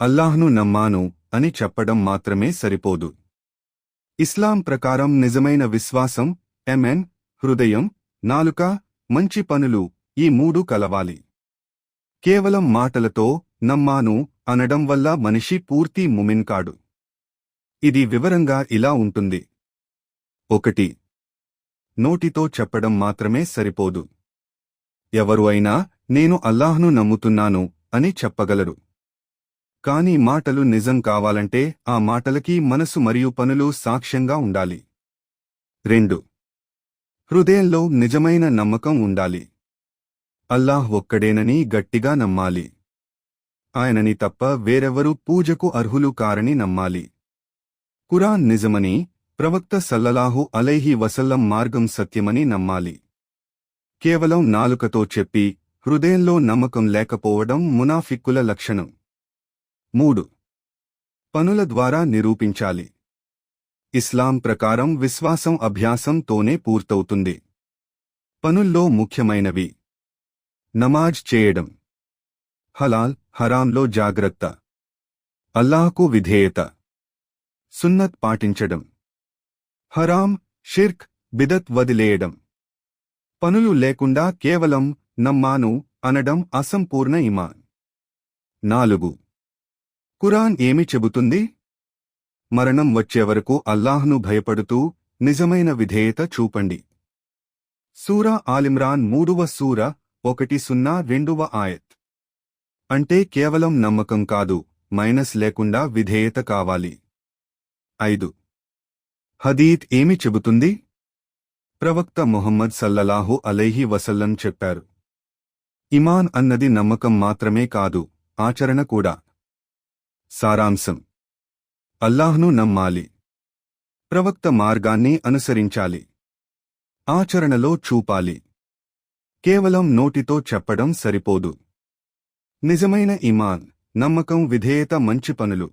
అల్లాహ్ను నమ్మాను అని చెప్పడం మాత్రమే సరిపోదు. ఇస్లాం ప్రకారం నిజమైన విశ్వాసం ఎంఎన్ హృదయం నాలుక మంచి పనులు ఈ మూడు కలవాలి. కేవలం మాటలతో నమ్మాను అనడం వల్ల మనిషి పూర్తి ముమిన్ కాడు. ఇది వివరంగా ఇలా ఉంటుంది. ఒకటి. నోటితో చెప్పడం మాత్రమే సరిపోదు. ఎవరు అయినా నేను అల్లాహ్ను నమ్ముతున్నాను అని చెప్పగలరు. కాని మాటలు నిజం కావాలంటే ఆ మాటలకి మనసు మరియు పనులు సాక్ష్యంగా ఉండాలి. రెండు. హృదయంలో నిజమైన నమ్మకం ఉండాలి. అల్లాహ్ ఒక్కడేనని గట్టిగా నమ్మాలి. ఆయనని తప్ప వేరెవరూ పూజకు అర్హులు కారని నమ్మాలి. కురాన్ నిజమని ప్రవక్త సల్లలాహు అలైహి వసల్లం మార్గం సత్యమని నమ్మాలి. కేవలం నాలుకతో చెప్పి హృదయంలో నమ్మకం లేకపోవడం మునాఫిక్కుల లక్షణం. మూడు. పనుల ద్వారా నిరూపించాలి. ఇస్లాం ప్రకారం విశ్వాసం అభ్యాసంతోనే పూర్తవుతుంది. పనుల్లో ముఖ్యమైనవి. నమాజ్ చేయడం. హలాల్ హరాంలో జాగ్రత్త. అల్లాహకు విధేయత. సున్నత్ పాటించడం. హరాం షిర్క్ బిదత్ వదిలేయడం. పనులు లేకుండా కేవలం నమ్మాను అనడం అసంపూర్ణ ఇమాన్. నాలుగు. ఖురాన్ ఏమి చెబుతుంది? మరణం వచ్చే వరకు అల్లాహ్ను భయపడుతూ నిజమైన విధేయత చూపండి. సూరా ఆలిమ్రాన్ మూడవ సూర ఒకటి సున్నా రెండవ ఆయత్. అంటే కేవలం నమ్మకం కాదు మైనస్ లేకుండా విధేయత కావాలి. ఐదు. హదీత్ ఏమి చెబుతుంది? ప్రవక్త మొహమ్మద్ సల్లలాహు అలైహి వసల్లం చెప్పారు. ఇమాన్ అన్నది నమ్మకం మాత్రమే కాదు ఆచరణ కూడా. సారాంశం. అల్లాహ్ను నమ్మాలి. ప్రవక్త మార్గాన్ని అనుసరించాలి. ఆచరణలో చూపాలి. కేవలం నోటితో చెప్పడం సరిపోదు. నిజమైన ఇమాన్ నమ్మకం విధేయత మంచి పనులు.